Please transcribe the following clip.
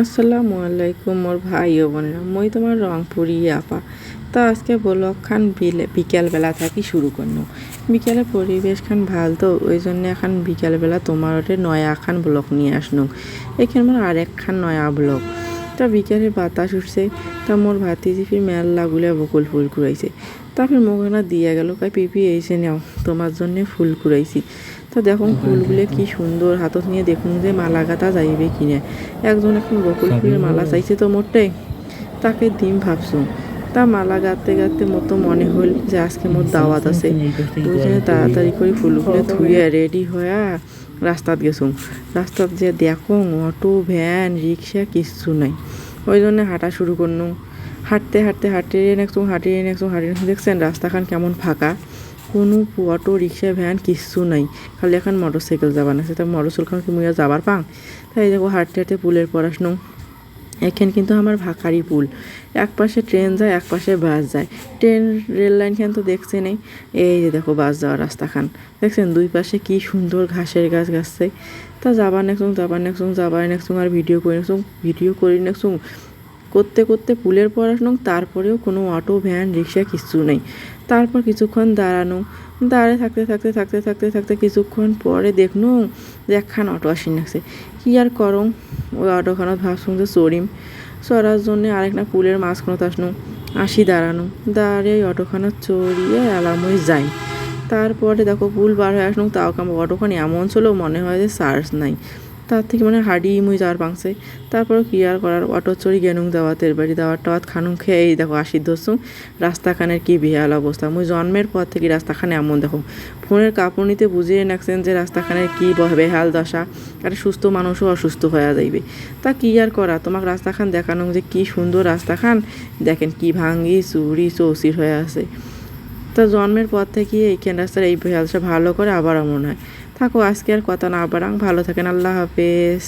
আসসালামু আলাইকুম মোর ভাই ও বোনেরা, মই তোমার রংপুরি আপা। তা আজকে ব্লগ খান বিলে বিকেলবেলা থাকি শুরু করনো। বিকেলে পরিবেশ খান ভালো তো, ওই জন্য এখন বিকেলবেলা তোমার ওটে নয়া খান ব্লগ নিয়ে আসনো। এখানে মানে আরেক খান নয়া ব্লগ। তা বিকেলে বাতাস উঠছে, তা মোর ভাতিজি ফির মেলা গুলে বকুল ফুল কুড়াইছে। তারপর মোখানা দিয়া গেল কাই পিপি এসে নাও, তোমার জন্য ফুল কুড়াইছি। তা দেখুন ফুলগুলো কি সুন্দর হাতত নিয়ে দেখুন যে মালা গাঁথা যাইবে কিনে একজন এখন বকুল ফুলের মালা চাইছে তো মোটে তাকে দিম ভাবছ। তা মালা গাঁথতে গাঁথতে মতো মনে হল যে আজকে মোর দাওয়াত আছে। ওই জন্য তাড়াতাড়ি করে ফুলগুলো ধুয়ে রেডি হয়ে রাস্তাত গেছুম রাস্তাত যে দেখো অটো ভ্যান রিক্সা কিচ্ছু নাই। ওই জন্য হাঁটা শুরু করনু। হাঁটতে হাঁটতে হাঁটিয়ে নেকছুম হাঁটিয়ে নেকছুম হাঁটিয়ে দেখছেন রাস্তাখান কেমন ফাঁকা। কোনো অটো রিক্সা, ভ্যান কিচ্ছু নাই। খালি এখন মোটর সাইকেল যাবার আছে। তা মোটর সাইকেল কি মুইয়া যাবার পাং? তাই দেখো হাঁটতে হাঁটতে পুলের পড়াশুনো এখানে কিন্তু আমার ভাকারি পুল। এক পাশে ট্রেন যায়, এক পাশে বাস যায়। ট্রেন রেল লাইন খান তো দেখছে নেই। এই যে দেখো বাস যাওয়ার রাস্তাখান দেখছেন দুই পাশে কি সুন্দর ঘাসের গাছ গাছছে। তা যাবার নেকসুং যাবার নেকসুং যাবার নেকসুং আর ভিডিও করে নেকসুং ভিডিও করি নেকসুং করতে করতে পুলের পড়াশুনো তারপরেও কোনো অটো, ভ্যান, রিক্সা কিচ্ছু নেই। তারপর কিছুক্ষণ দাঁড়ানো। দাঁড়িয়ে থাকতে থাকতে থাকতে থাকতে থাকতে কিছুক্ষণ পরে দেখনু যে একখান অটো আসি নাকছে কি আর করং? ওই অটোখানত ভাবছুন যে চড়িম চড়ার জন্যে আরেকটা পুলের মাঝখানত আসনু, আসি দাঁড়ানো। দাঁড়িয়ে ওই অটোখানত চড়িয়ে আলামই যাই। তারপরে দেখো পুল বার হয়ে আসলাম তাও কাম অটোখান এমন ছিল, মনে হয় যে চার্জ নাই। তার থেকে মানে হাডি মুই যাওয়ার পাংছে তারপর কি আর করার? অটো চড়ি গেনুং দাওয়াতের বাড়ি দাওয়াত টাওয়াত খানুং খেয়ে এই দেখো আসি ধরছুম রাস্তাখানের কি বেহাল অবস্থা। মুই জন্মের পর থেকে রাস্তাখানে এমন দেখো। ফোনের কাঁপুনিতে বুঝিয়ে নাকছেন যে রাস্তাখানের কি বেহাল দশা। আর সুস্থ মানুষও অসুস্থ হয়ে যাইবে। তা কি আর করা? তোমাকে রাস্তাখান দেখানো যে কি সুন্দর রাস্তাখান। দেখেন কি ভাঙ্গি চুরি চৌচির হয়ে আছে। তা জন্মের পর থেকে এইখান রাস্তার এই বেহালসা ভালো করে আবার মনে হয়। থাকো আজকে আর কথা না বাড়াং। ভালো থাকেন আল্লাহ হাফেজ।